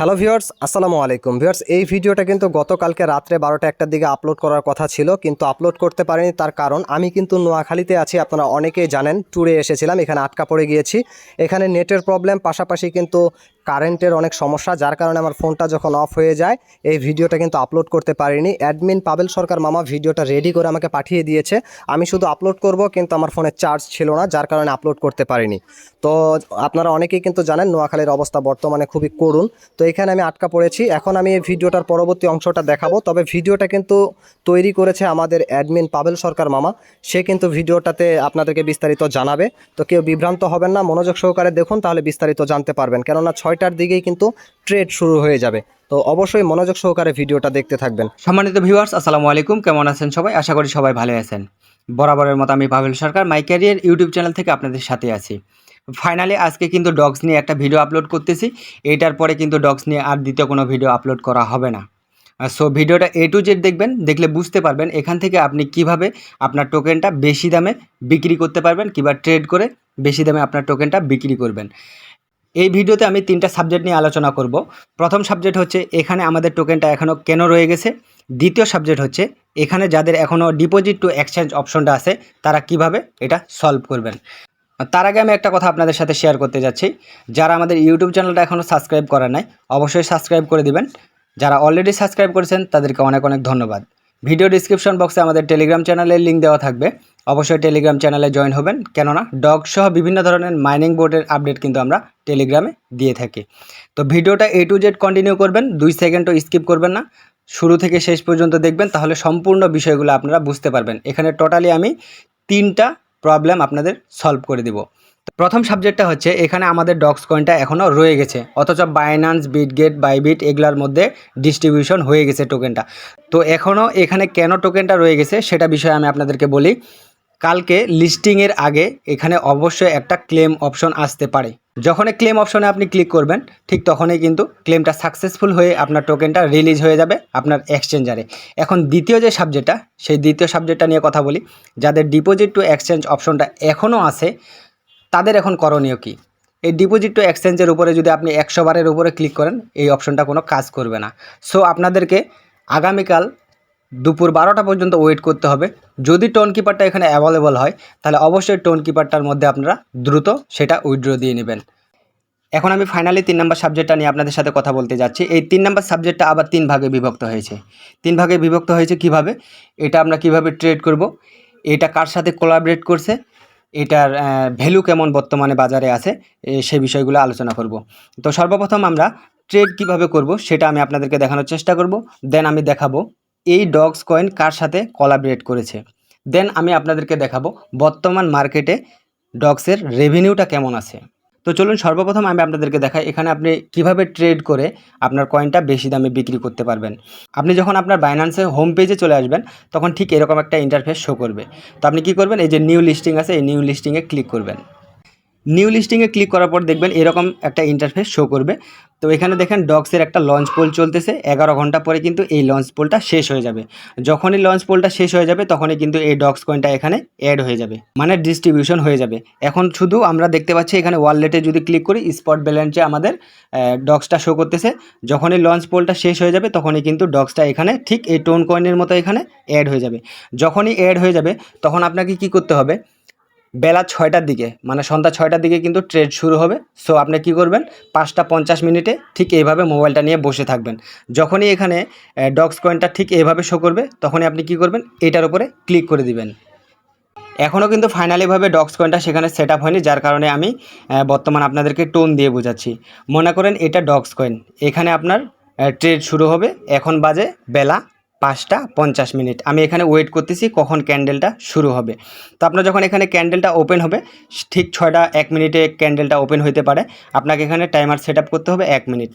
Hello viewers, আসসালামু আলাইকুম। Viewers, এই ভিডিওটা কিন্তু গতকালকে রাত্রে বারোটা একটার দিকে আপলোড করার কথা ছিল, কিন্তু আপলোড করতে পারিনি তার কারণ আমি কিন্তু নোয়াখালীতে আছি, আপনারা অনেকেই জানেন, ট্যুরে এসেছিলাম, এখানে আটকা পড়ে গিয়েছি। এখানে নেটের প্রবলেম, পাশাপাশি কিন্তু কারেন্টের অনেক সমস্যা, যার কারণে আমার ফোনটা যখন অফ হয়ে যায়, এই ভিডিওটা কিন্তু আপলোড করতে পারিনি। অ্যাডমিন পাবেল সরকার মামা ভিডিওটা রেডি করে আমাকে পাঠিয়ে দিয়েছে। আমি শুধু আপলোড করব, কিন্তু আমার ফোনে চার্জ ছিল না, যার কারণে আপলোড করতে পারিনি। তো আপনারা অনেকেই কিন্তু জানেন, নোয়াখালীর অবস্থা বর্তমানে খুবই করুণ। তো এখানে আমি আটকা পড়েছি। এখন আমি এই ভিডিওটার পরবর্তী অংশটা দেখাবো। তবে ভিডিওটা কিন্তু তৈরি করেছে আমাদের অ্যাডমিন পাবেল সরকার মামা। সে কিন্তু ভিডিওটাতে আপনাদেরকে বিস্তারিত জানাবে। তো কেউ বিভ্রান্ত হবেন না, মনোযোগ সহকারে দেখুন, তাহলে বিস্তারিত জানতে পারবেন। কেননা ছয়টার দিকেই কিন্তু ট্রেড শুরু হয়ে যাবে। তো অবশ্যই মনোযোগ সহকারে ভিডিওটা দেখতে থাকবেন। সম্মানিত ভিউয়ার্স আসসালামু আলাইকুম। কেমন আছেন সবাই? আশা করি সবাই ভালো আছেন। বরাবরের মতো আমি Pavel Sarkar my career YouTube channel থেকে আপনাদের সাথে আছি। ফাইনালি আজকে কিন্তু ডগস নিয়ে একটা ভিডিও আপলোড করতেছি। এটার পরে কিন্তু ডগস নিয়ে আর দ্বিতীয় কোনো ভিডিও আপলোড করা হবে না। সো ভিডিওটা এ টু জেড দেখবেন, দেখলে বুঝতে পারবেন এখান থেকে আপনি কীভাবে আপনার টোকেনটা বেশি দামে বিক্রি করতে পারবেন কিংবা ট্রেড করে বেশি দামে আপনার টোকেনটা বিক্রি করবেন। এই ভিডিওতে আমি তিনটা সাবজেক্ট নিয়ে আলোচনা করব। প্রথম সাবজেক্ট হচ্ছে, এখানে আমাদের টোকেনটা এখনও কেন রয়ে গেছে? দ্বিতীয় সাবজেক্ট হচ্ছে, এখানে যাদের এখনও ডিপোজিট টু এক্সচেঞ্জ অপশনটা আছে, তারা কীভাবে এটা সলভ করবেন? তার আগে আমি একটা কথা আপনাদের সাথে শেয়ার করতে যাচ্ছি। যারা আমাদের ইউটিউব চ্যানেলটা এখনও সাবস্ক্রাইব করা নাই, অবশ্যই সাবস্ক্রাইব করে দিবেন। যারা অলরেডি সাবস্ক্রাইব করেছেন, তাদেরকে অনেক অনেক ধন্যবাদ। ভিডিও ডিসক্রিপশন বক্সে আমাদের টেলিগ্রাম চ্যানেলের লিঙ্ক দেওয়া থাকবে। অবশ্যই টেলিগ্রাম চ্যানেলে জয়েন হবেন। কেননা ডগ সহ বিভিন্ন ধরনের মাইনিং বোর্ডের আপডেট কিন্তু আমরা টেলিগ্রামে দিয়ে থাকি। তো ভিডিওটা এ টু জেড কন্টিনিউ করবেন, দুই সেকেন্ডও স্কিপ করবেন না। শুরু থেকে শেষ পর্যন্ত দেখবেন, তাহলে সম্পূর্ণ বিষয়গুলো আপনারা বুঝতে পারবেন। এখানে টোটালি আমি তিনটা প্রবলেম আপনাদের সলভ করে দিব। প্রথম সাবজেক্টটা হচ্ছে, এখানে আমাদের ডক্স কয়েনটা এখনও রয়ে গেছে। অথচ বাইনান্স বিটগেট বাইবিট এগুলার মধ্যে ডিস্ট্রিবিউশন হয়ে গেছে টোকেনটা তো এখনও এখানে কেন টোকেনটা রয়ে গেছে, সেটা বিষয়ে আমি আপনাদেরকে বলি। কালকে লিস্টিংয়ের আগে এখানে অবশ্যই একটা ক্লেম অপশন আসতে পারে। যখনই ক্লেম অপশনে আপনি ক্লিক করবেন, ঠিক তখনই কিন্তু ক্লেমটা সাকসেসফুল হয়ে আপনার টোকেনটা রিলিজ হয়ে যাবে আপনার এক্সচেঞ্জারে। এখন দ্বিতীয় যে সাবজেক্টটা, সেই দ্বিতীয় সাবজেক্টটা নিয়ে কথা বলি। যাদের ডিপোজিট টু এক্সচেঞ্জ অপশনটা এখনও আছে, তাদের এখন করণীয় কী? এই ডিপোজিট টু এক্সচেঞ্জের উপরে যদি আপনি একশো বারের উপরে ক্লিক করেন, এই অপশনটা কোনো কাজ করবে না। সো, আপনাদেরকে আগামীকাল দুপুর বারোটা পর্যন্ত ওয়েট করতে হবে। যদি টোন কিপারটা এখানে অ্যাভেলেবল হয়, তাহলে অবশ্যই টোন কিপারটার মধ্যে আপনারা দ্রুত সেটা উইথড্র দিয়ে নেবেন। এখন আমি ফাইনালি তিন নম্বর সাবজেক্টটা নিয়ে আপনাদের সাথে কথা বলতে যাচ্ছি। এই তিন নম্বর সাবজেক্টটা আবার তিন ভাগে বিভক্ত হয়েছে। তিন ভাগে বিভক্ত হয়েছে কীভাবে? এটা আমরা কীভাবে ট্রেড করব? এটা কার সাথে কোলাবরেট করছে? এটার ভ্যালু কেমন বর্তমানে বাজারে আছে? সে বিষয়গুলো আলোচনা করব। তো সর্বপ্রথম আমরা ট্রেড কীভাবে করব, সেটা আমি আপনাদেরকে দেখানোর চেষ্টা করব। দেন আমি দেখাবো এই ডগস কয়েন কার সাথে কোলাবরেট করেছে? দেন আমি আপনাদেরকে দেখাবো বর্তমান মার্কেটে ডগসের রেভিনিউটা কেমন আছে। তো চলুন সর্বপ্রথম আমি আপনাদেরকে দেখাই এখানে আপনি কীভাবে ট্রেড করে আপনার কয়েনটা বেশি দামে বিক্রি করতে পারবেন। আপনি যখন আপনার বাইন্যান্সে হোম পেজে চলে আসবেন, তখন ঠিক এরকম একটা ইন্টারফেস শো করবে। তো আপনি কি করবেন? এই যে নিউ লিস্টিং আছে, এই নিউ লিস্টিংয়ে ক্লিক করবেন। নিউ লিস্টিংয়ে ক্লিক করার পর দেখবেন এরকম একটা ইন্টারফেস শো করবে। তো এখানে দেখেন ডগসের একটা লঞ্চ পোল চলতেছে। এগারো ঘণ্টা পরে কিন্তু এই লঞ্চ পোলটা শেষ হয়ে যাবে। যখনই লঞ্চ পোলটা শেষ হয়ে যাবে তখনই কিন্তু এই ডগস কয়েনটা এখানে অ্যাড হয়ে যাবে। মানে ডিস্ট্রিবিউশন হয়ে যাবে। এখন শুধু আমরা দেখতে পাচ্ছি এখানে ওয়ালেটে যদি ক্লিক করি স্পট ব্যালেন্সে আমাদের ডগসটা শো করতেছে। যখনই লঞ্চ পোলটা শেষ হয়ে যাবে তখনই কিন্তু ডগসটা এখানে ঠিক এই টোন কয়েনের মতো এখানে অ্যাড হয়ে যাবে। যখনই অ্যাড হয়ে যাবে তখন আপনাকে কি করতে হবে? বেলা ছয়টার দিকে মানে সন্ধ্যা ছয়টার দিকে কিন্তু ট্রেড শুরু হবে। সো আপনি কি করবেন? পাঁচটা পঞ্চাশ মিনিটে ঠিক এইভাবে মোবাইলটা নিয়ে বসে থাকবেন। যখনই এখানে ডগস কয়েনটা ঠিক এইভাবে শো করবে, তখনই আপনি কি করবেন? এটার উপরে ক্লিক করে দিবেন। এখনও কিন্তু ফাইনালিভাবে ডগস কয়েনটা সেখানে সেট আপ হয়নি, যার কারণে আমি বর্তমান আপনাদেরকে টোন দিয়ে বোঝাচ্ছি। মনে করেন এটা ডক্স কয়েন এখানে আপনার ট্রেড শুরু হবে। এখন বাজে বেলা পাঁচটা পঞ্চাশ মিনিট। আমি এখানে ওয়েট করতেছি কখন ক্যান্ডেলটা শুরু হবে। তো আপনার যখন এখানে ক্যান্ডেলটা ওপেন হবে, ঠিক ছয়টা এক মিনিটে ক্যান্ডেলটা ওপেন হইতে পারে। আপনাকে এখানে টাইমার সেট করতে হবে এক মিনিট।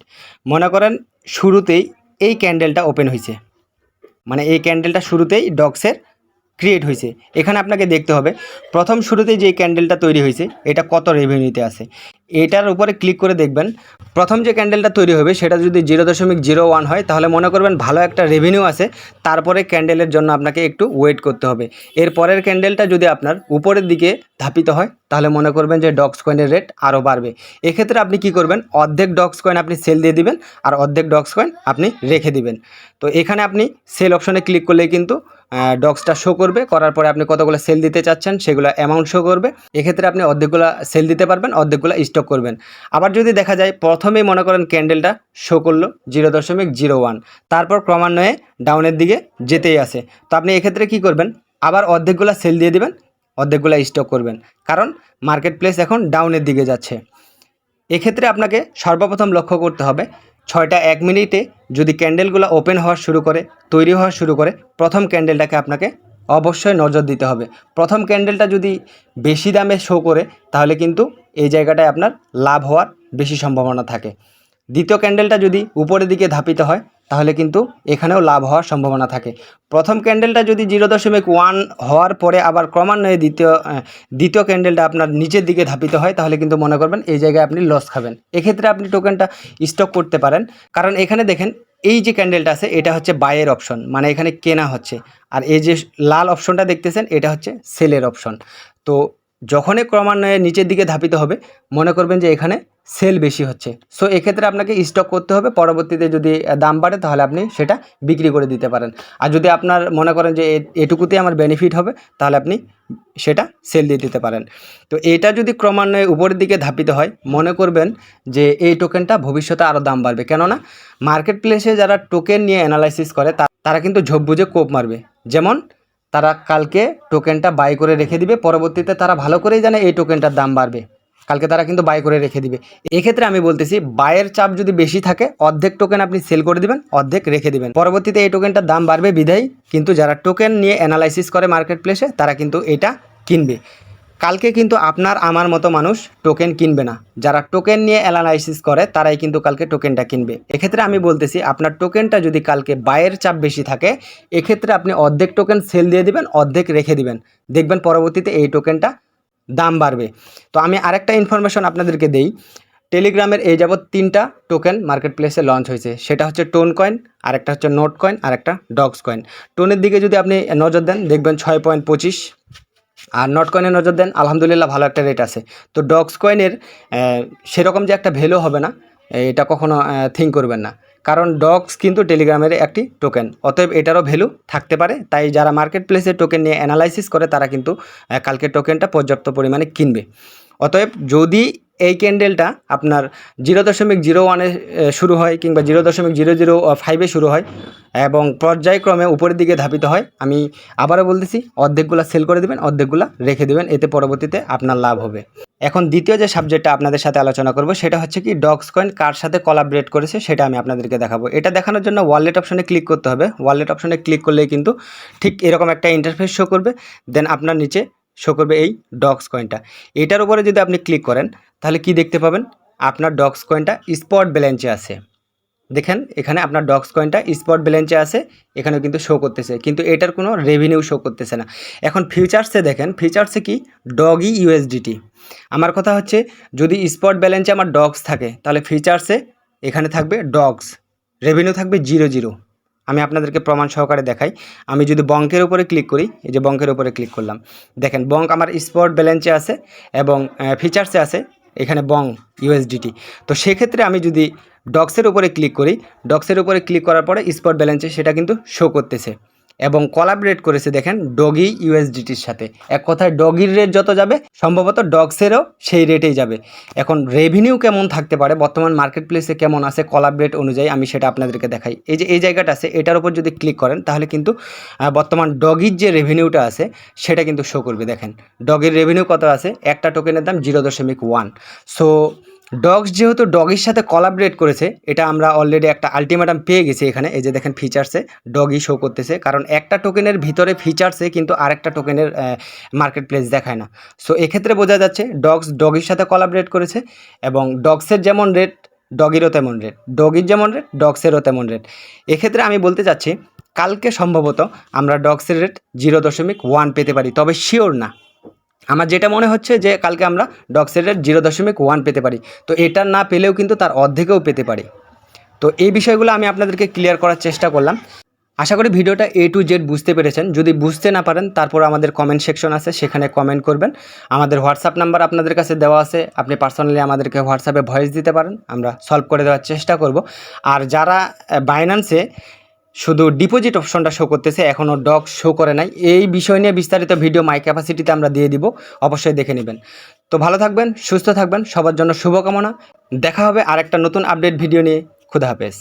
মনে করেন শুরুতেই এই ক্যান্ডেলটা ওপেন হয়েছে মানে এই ক্যান্ডেলটা শুরুতেই ডগসের ক্রিয়েট হয়েছে এখানে আপনাকে দেখতে হবে, প্রথম শুরুতে যে ক্যান্ডেলটা তৈরি হয়েছে এটা কত রেভিনিউতে আছে? এটার উপরে ক্লিক করে দেখবেন। প্রথম যে ক্যান্ডেলটা তৈরি হবে, সেটা যদি জিরো দশমিক জিরো ওয়ান হয়, তাহলে মনে করবেন ভালো একটা রেভিনিউ আছে। তারপরে ক্যান্ডেলের জন্য আপনাকে একটু ওয়েট করতে হবে। এর পরের ক্যান্ডেলটা যদি আপনার উপরের দিকে ধাপিত হয়, তাহলে মনে করবেন যে ডক্স কয়েনের রেট আরও বাড়বে। এক্ষেত্রে আপনি কি করবেন? অর্ধেক ডক্স কয়েন আপনি সেল দিয়ে দিবেন, আর অর্ধেক ডক্স কয়েন আপনি রেখে দিবেন। তো এখানে আপনি সেল অপশনে ক্লিক করলেই কিন্তু ডক্সটা শো করবে। করার পরে আপনি কতগুলো সেল দিতে চাচ্ছেন, সেগুলো অ্যামাউন্ট শো করবে। এক্ষেত্রে আপনি অর্ধেকগুলো সেল দিতে পারবেন, অর্ধেকগুলো স্টক করবেন। আবার যদি দেখা যায় প্রথমেই মনে করেন ক্যান্ডেলটা শো করল জিরো দশমিক জিরো ওয়ান তারপর ক্রমান্বয়ে ডাউনের দিকে যেতেই আসে তো আপনি এক্ষেত্রে কি করবেন? আবার অর্ধেকগুলো সেল দিয়ে দিবেন, অর্ধেকগুলো স্টক করবেন। কারণ মার্কেট প্লেস এখন ডাউনের দিকে যাচ্ছে। এক্ষেত্রে আপনাকে সর্বপ্রথম লক্ষ্য করতে হবে, ছয়টা এক মিনিটে যদি ক্যান্ডেলগুলো ওপেন হওয়া শুরু করে, তৈরি হওয়া শুরু করে, প্রথম ক্যান্ডেলটাকে আপনাকে অবশ্যই নজর দিতে হবে। প্রথম ক্যান্ডেলটা যদি বেশি দামে শো করে, তাহলে কিন্তু এই জায়গাটায় আপনার লাভ হওয়ার বেশি সম্ভাবনা থাকে। দ্বিতীয় ক্যান্ডেলটা যদি উপরের দিকে ধাপিত হয়, তাহলে কিন্তু এখানেও লাভ হওয়ার সম্ভাবনা থাকে। প্রথম ক্যান্ডেলটা যদি জিরো দশমিক ওয়ান হওয়ার পরে আবার ক্রমান্বয়ে দ্বিতীয় দ্বিতীয় ক্যান্ডেলটা আপনার নিচের দিকে ধাপিত হয়, তাহলে কিন্তু মনে করবেন এই জায়গায় আপনি লস খাবেন। এক্ষেত্রে আপনি টোকেনটা স্টক করতে পারেন। কারণ এখানে দেখেন, এই যে ক্যান্ডেলটা আছে, এটা হচ্ছে বাইয়ের অপশন মানে এখানে কেনা হচ্ছে। আর এই যে লাল অপশনটা দেখতেছেন, এটা হচ্ছে সেলের অপশন তো যখনই ক্রমান্বয়ে নিচের দিকে ধাপিত হবে, মনে করবেন যে এখানে সেল বেশি হচ্ছে। সো এক্ষেত্রে আপনাকে স্টক করতে হবে, পরবর্তীতে যদি দাম বাড়ে, তাহলে আপনি সেটা বিক্রি করে দিতে পারেন। আর যদি আপনার মনে করেন যে এ- এটুকুতে আমার বেনিফিট হবে, তাহলে আপনি সেটা সেল দিয়ে দিতে পারেন। তো এটা যদি ক্রমান্বয়ে উপরের দিকে ধাপিত হয়, মনে করবেন যে এই টোকেনটা ভবিষ্যতে আরও দাম বাড়বে। কেননা মার্কেট প্লেসে যারা টোকেন নিয়ে অ্যানালাইসিস করে তারা কিন্তু ঝোপ বুঝে কোপ মারবে। যেমন তারা কালকে টোকেনটা বাই করে রেখে দিবে। পরবর্তীতে তারা ভালো করেই জানে এই টোকেনটার দাম বাড়বে। কালকে তারা কিন্তু বাই করে রেখে দিবে। এক্ষেত্রে আমি বলতেছি বায়ের চাপ যদি বেশি থাকে, অর্ধেক টোকেন আপনি সেল করে দিবেন, অর্ধেক রেখে দিবেন। পরবর্তীতে এই টোকেনটার দাম বাড়বে বিধায়। কিন্তু যারা টোকেন নিয়ে অ্যানালাইসিস করে মার্কেট প্লেসে তারা কিন্তু এটা কিনবে। কালকে কিন্তু আপনার, আমার মতো মানুষ টোকেন কিনবে না। যারা টোকেন নিয়ে অ্যানালাইসিস করে, তারাই কিন্তু কালকে টোকেনটা কিনবে। এক্ষেত্রে আমি বলতেছি, আপনার টোকেনটা যদি কালকে বায়ের চাপ বেশি থাকে, এক্ষেত্রে আপনি অর্ধেক টোকেন সেল দিয়ে দিবেন, অর্ধেক রেখে দিবেন। দেখবেন পরবর্তীতে এই টোকেনটা দাম বাড়বে। তো আমি আরেকটা ইনফরমেশন আপনাদেরকে দেই। টেলিগ্রামের এই যাবৎ তিনটা টোকেন মার্কেট প্লেসে লঞ্চ হয়েছে। সেটা হচ্ছে টোন কয়েন আরেকটা হচ্ছে নোট কয়েন আর একটা ডগস কয়েন টোনের দিকে যদি আপনি নজর দেন, দেখবেন ছয় পয়েন্ট পঁচিশ। আর নট কয়েনে নজর দেন, আলহামদুলিল্লাহ ভালো একটা রেট আছে। তো ডগস কয়েনের সেরকম যে একটা ভ্যালু হবে না এটা কখনো থিঙ্ক করবেন না। কারণ ডগস কিন্তু টেলিগ্রামের একটি টোকেন অতএব এটারও ভ্যালু থাকতে পারে। তাই যারা মার্কেট প্লেসে টোকেন নিয়ে অ্যানালাইসিস করে, তারা কিন্তু কালকে টোকেনটা পর্যাপ্ত পরিমাণে কিনবে। অতএব যদি এই ক্যান্ডেলটা আপনার জিরো দশমিক জিরো ওয়ানে শুরু হয় কিংবা জিরো দশমিক জিরো জিরো ফাইভে শুরু হয় এবং পর্যায়ক্রমে উপরের দিকে ধাপিত হয়। আমি আবারও বলতেছি, অর্ধেকগুলো সেল করে দেবেন, অর্ধেকগুলো রেখে দেবেন, এতে পরবর্তীতে আপনার লাভ হবে। এখন দ্বিতীয় যে সাবজেক্টটা আপনাদের সাথে আলোচনা করব, সেটা হচ্ছে কি ডক্স কয়েন কার সাথে কলাবরেট করেছে, সেটা আমি আপনাদেরকে দেখাবো। এটা দেখানোর জন্য ওয়ালেট অপশনে ক্লিক করতে হবে। ওয়ালেট অপশনে ক্লিক করলেই কিন্তু ঠিক এরকম একটা ইন্টারফেস শো করবে। দেন আপনার নিচে শো করবে এই ডগস কয়েনটা এটার উপরে যদি আপনি ক্লিক করেন, তাহলে কি দেখতে পাবেন? আপনার ডগস কয়েনটা স্পট ব্যালেন্সে আছে। দেখেন, এখানে আপনার ডগস কয়েনটা স্পট ব্যালেন্সে আছে এখানে কিন্তু শো করতেছে। কিন্তু এটার কোনো রেভিনিউ শো করতেছে না। এখন ফিউচার্সে দেখেন ফিউচার্সে কি? ডগই ইউএসডিটি আমার কথা হচ্ছে, যদি স্পট ব্যালেন্সে আমার ডগস থাকে, তাহলে ফিচার্সে এখানে থাকবে ডগস রেভিনিউ থাকবে জিরো জিরো আমি আপনাদেরকে প্রমাণ সহকারে দেখাই। আমি যদি বঙ্কের উপরে ক্লিক করি, এই যে বঙ্কের উপরে ক্লিক করলাম। দেখেন, বঙ্ক আমার স্পট ব্যালেন্সে আছে এবং ফিচার্সে আছে, এখানে বং ইউএসডিটি তো সেক্ষেত্রে আমি যদি ডক্সের উপরে ক্লিক করি ডক্সের উপরে ক্লিক করার পরে স্পট ব্যালেন্সে সেটা কিন্তু শো করতেছে। এবং কলাবরেট করেছে দেখেন ডগি ইউএসডিটির সাথে। এক কথায় ডগির রেট যত যাবে, সম্ভবত ডগসেরও সেই রেটেই যাবে। এখন রেভিনিউ কেমন থাকতে পারে, বর্তমান মার্কেট প্লেসে কেমন আছে কলাবরেট অনুযায়ী আমি সেটা আপনাদেরকে দেখাই। এই যে, এই জায়গাটা আছে, এটার উপর যদি ক্লিক করেন, তাহলে কিন্তু বর্তমান ডগির যে রেভিনিউটা আছে, সেটা কিন্তু শো করবে। দেখেন ডগির রেভিনিউ কত আছে? একটা টোকেনের দাম জিরো দশমিক ওয়ান সো ডগস যেহেতু ডগির সাথে কলাবরেট করেছে, এটা আমরা অলরেডি একটা আলটিমেটাম পেয়ে গেছি এখানে। এই যে দেখেন ফিচার্সে ডগই শো করতেছে। কারণ একটা টোকেনের ভিতরে ফিচার্সে কিন্তু আরেকটা টোকেনের মার্কেট প্লেস দেখায় না। সো এক্ষেত্রে বোঝা যাচ্ছে ডগস ডগির সাথে কলাবরেট করেছে এবং ডগসের যেমন রেট ডগিরও তেমন রেট ডগির যেমন রেট ডগসেরও তেমন রেট এক্ষেত্রে আমি বলতে চাচ্ছি, কালকে সম্ভবত আমরা ডগসের রেট জিরো দশমিক ওয়ান পেতে পারি, তবে শিওর না। আমার যেটা মনে হচ্ছে যে কালকে আমরা ডক্সেটের জিরো দশমিক ওয়ান পেতে পারি। তো এটা না পেলেও কিন্তু তার অর্ধেকেও পেতে পারি। তো এই বিষয়গুলো আমি আপনাদেরকে ক্লিয়ার করার চেষ্টা করলাম। আশা করি ভিডিওটা এ টু জেড বুঝতে পেরেছেন। যদি বুঝতে না পারেন, তারপর আমাদের কমেন্ট সেকশন আছে, সেখানে কমেন্ট করবেন। আমাদের হোয়াটসঅ্যাপ নাম্বার আপনাদের কাছে দেওয়া আছে। আপনি পার্সোনালি আমাদেরকে হোয়াটসঅ্যাপে ভয়েস দিতে পারেন। আমরা সলভ করে দেওয়ার চেষ্টা করব। আর যারা বাইন্যান্সে শুধু ডিপোজিট অপশনটা শো করতেছে এখনও ডক শো করে নাই। এই বিষয় নিয়ে বিস্তারিত ভিডিও মাই ক্যাপাসিটিতে আমরা দিয়ে দিব, অবশ্যই দেখে নেবেন। তো ভালো থাকবেন, সুস্থ থাকবেন, সবার জন্য শুভকামনা। দেখা হবে আর একটা নতুন আপডেট ভিডিও নিয়ে। খুদা হাফেজ।